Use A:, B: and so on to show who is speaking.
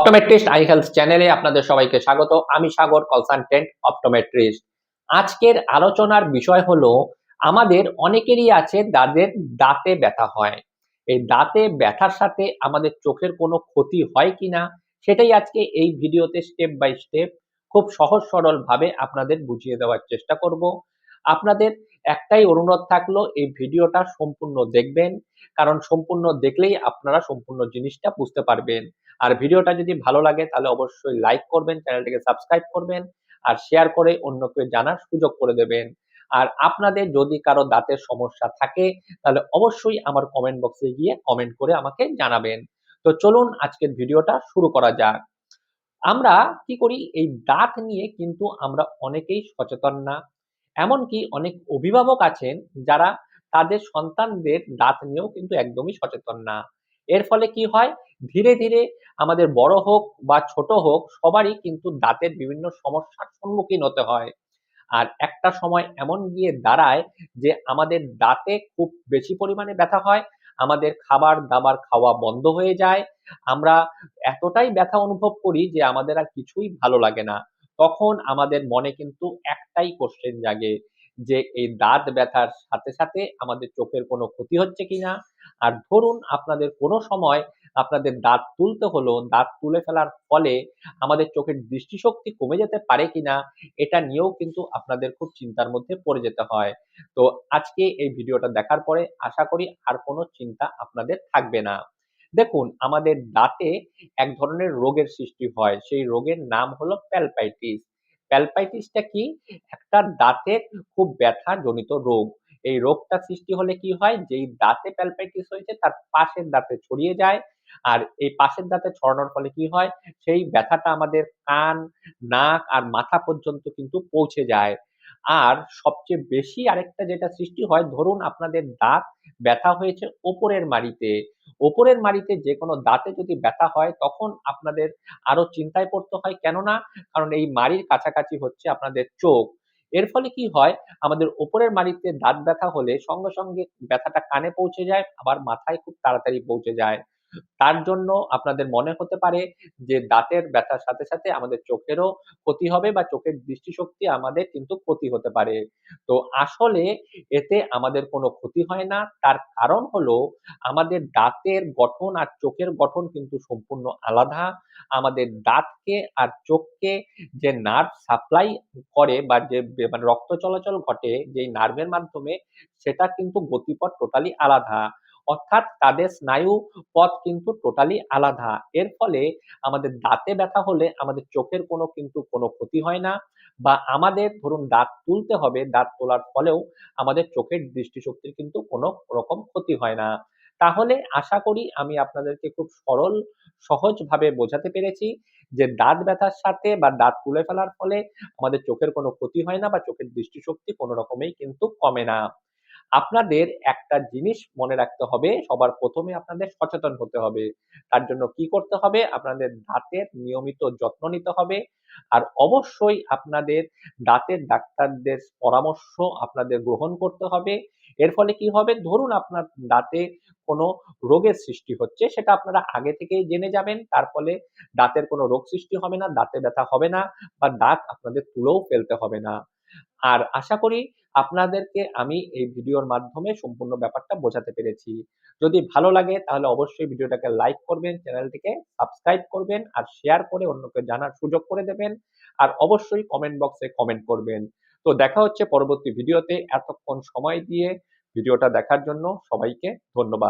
A: Optometrist I health চ্যানেলে আপনাদের সবাইকে স্বাগত। আমি সাগর কনসালটেন্ট অপটোমেট্রিস্ট আজকের আলোচনার বিষয় হলো, আমাদের অনেকেরই আছে যাদের দাঁতে ব্যথা হয়। এই দাঁতে ব্যথার সাথে আমাদের চোখের কোনো ক্ষতি হয় কিনা, সেটাই আজকে এই ভিডিওতে স্টেপ বাই স্টেপ খুব সহজ সরল ভাবে আপনাদের বুঝিয়ে দেওয়ার চেষ্টা করব। আপনাদের একটাই অনুরোধ থাকল, এই ভিডিওটা সম্পূর্ণ দেখবেন, কারণ সম্পূর্ণ দেখলেই আপনারা সম্পূর্ণ জিনিসটা বুঝতে পারবেন। আর ভিডিওটা যদি ভালো লাগে, তাহলে অবশ্যই লাইক করবেন, চ্যানেলটিকে সাবস্ক্রাইব করবেন, আর শেয়ার করে অন্যকে জানার সুযোগ করে দেবেন। আর আপনাদের যদি কারও দাঁতের সমস্যা থাকে, তাহলে অবশ্যই আমার কমেন্ট বক্সে গিয়ে কমেন্ট করে আমাকে জানাবেন। তো চলুন আজকের ভিডিওটা শুরু করা যাক। আমরা কি করি, এই দাঁত নিয়ে কিন্তু আমরা অনেকেই সচেতন না। এমনকি অনেক অভিভাবক আছেন, যারা তাদের সন্তানদের দাঁত নিয়েও কিন্তু একদমই সচেতন না। এর ফলে কি হয়? ধীরে ধীরে আমাদের বড় হোক বা ছোট হোক, সবারই কিন্তু দাঁতের বিভিন্ন সমস্যার সম্মুখীন হতে হয়। আর একটা সময় এমন গিয়ে দাঁড়ায় যে আমাদের দাঁতে খুব বেশি পরিমাণে ব্যথা হয়, আমাদের খাবার দাবার খাওয়া বন্ধ হয়ে যায়, আমরা এতটাই ব্যথা অনুভব করি যে আমাদের আর কিছুই ভালো লাগে না। তখন আমাদের মনে কিন্তু একটাই কোশ্চেন জাগে যে এই দাঁত ব্যথার সাথে সাথে আমাদের চোখের কোনো ক্ষতি হচ্ছে কিনা? আর ধরুন আপনাদের কোনো সময় আপনাদের দাঁত তুলতে হলো, দাঁত তুলে ফেলার ফলে আমাদের চোখের দৃষ্টিশক্তি কমে যেতে পারে কিনা, এটা নিয়েও কিন্তু আপনাদের খুব চিন্তার মধ্যে পড়ে যেতে হয়। তো আজকে এই ভিডিওটা দেখার পরে আশা করি আর কোনো চিন্তা আপনাদের থাকবে না। দেখুন, আমাদের দাঁতে এক ধরনের রোগের সৃষ্টি হয়। সেই রোগের নাম হলো প্যালপাইটিস। প্যালপাইটিসটা কি? একটা দাঁতের খুব ব্যথা জনিত রোগ। এই রোগটা সৃষ্টি হলে কি হয়? যেই দাঁতে প্যালপাইটিস হয়েছে, তার পাশের দাঁতে ছড়িয়ে যায়। আর এই পাশের দাঁতে ছড়ানোর ফলে কি হয়? সেই ব্যথাটা আমাদের কান, নাক আর মাথা পর্যন্ত কিন্তু পৌঁছে যায়। আর সবচেয়ে বেশি আরেকটা যেটা সৃষ্টি হয়, ধরুন আপনাদের দাঁত ব্যথা হয়েছে ওপরের মাড়িতে। ওপরের মাড়িতে যে কোনো দাঁতে যদি ব্যথা হয়, তখন আপনাদের আরও চিন্তায় পড়তে হয়। কেননা, কারণ এই মাড়ির কাছাকাছি হচ্ছে আপনাদের চোখ। এর ফলে কি হয়, আমাদের ওপরের মাড়িতে দাঁত ব্যথা হলে সঙ্গে সঙ্গে ব্যথাটা কানে পৌঁছে যায়, আবার মাথায় খুব তাড়াতাড়ি পৌঁছে যায়। তার জন্য আপনাদের মনে হতে পারে যে দাঁতের ব্যথার সাথে সাথে আমাদের চোখেরও ক্ষতি হবে বা চোখের দৃষ্টিশক্তি আমাদের কিন্তু ক্ষতি হতে পারে। তো আসলে এতে আমাদের কোনো ক্ষতি হয় না। তার কারণ হলো আমাদের দাঁতের গঠন আর চোখের গঠন কিন্তু সম্পূর্ণ আলাদা। আমাদের দাঁতকে আর চোখকে যে নার্ভ সাপ্লাই করে বা যে মানে রক্ত চলাচল ঘটে যেই নার্ভের মাধ্যমে সেটা কিন্তু গতিপথ টোটালি আলাদা। অর্থাৎ তাদের স্নায়ু পথ কিন্তু টোটালি আলাদা। এর ফলে আমাদের দাঁতে ব্যথা হলে আমাদের চোখের কোনো কিন্তু কোনো ক্ষতি হয় না বা আমাদের ধরুন দাঁত তুলতে হবে, দাঁত তোলার ফলেও আমাদের চোখের দৃষ্টিশক্তির কিন্তু কোনো রকম ক্ষতি হয় না। তাহলে আশা করি আমি আপনাদেরকে খুব সরল, সহজভাবে বোঝাতে পেরেছি যে দাঁত ব্যথার সাথে বা দাঁত তুলে ফেলার ফলে আমাদের চোখের কোনো ক্ষতি হয় না বা চোখের দৃষ্টিশক্তি কোনো রকমেই কিন্তু কমে না। আপনাদের একটা জিনিস মনে রাখতে হবে, সবার প্রথমে আপনাদের সচেতন হতে হবে। তার জন্য কি করতে হবে? আপনাদের দাঁতের নিয়মিত যত্ন নিতে হবে। আর অবশ্যই আপনাদের দাঁতের ডাক্তারদের পরামর্শ আপনাদের গ্রহণ করতে হবে। এর ফলে কি হবে? ধরুন আপনার দাঁতে কোনো রোগের সৃষ্টি হচ্ছে, সেটা আপনারা আগে থেকেই জেনে যাবেন। তার ফলে দাঁতের কোনো রোগ সৃষ্টি হবে না, দাঁতে ব্যথা হবে না বা দাঁত আপনাদের তুলেও ফেলতে হবে না। আর আশা করি আপনাদেরকে আমি এই ভিডিওর মাধ্যমে সম্পূর্ণ ব্যাপারটা বোঝাতে পেরেছি। যদি ভালো লাগে তাহলে অবশ্যই ভিডিওটাকে লাইক করবেন, চ্যানেলটিকে সাবস্ক্রাইব করবেন আর শেয়ার করে অন্যকে জানার সুযোগ করে দেবেন। আর অবশ্যই কমেন্ট বক্সে কমেন্ট করবেন। তো দেখা হচ্ছে পরবর্তী ভিডিওতে। এতক্ষণ সময় দিয়ে ভিডিওটা দেখার জন্য সবাইকে ধন্যবাদ।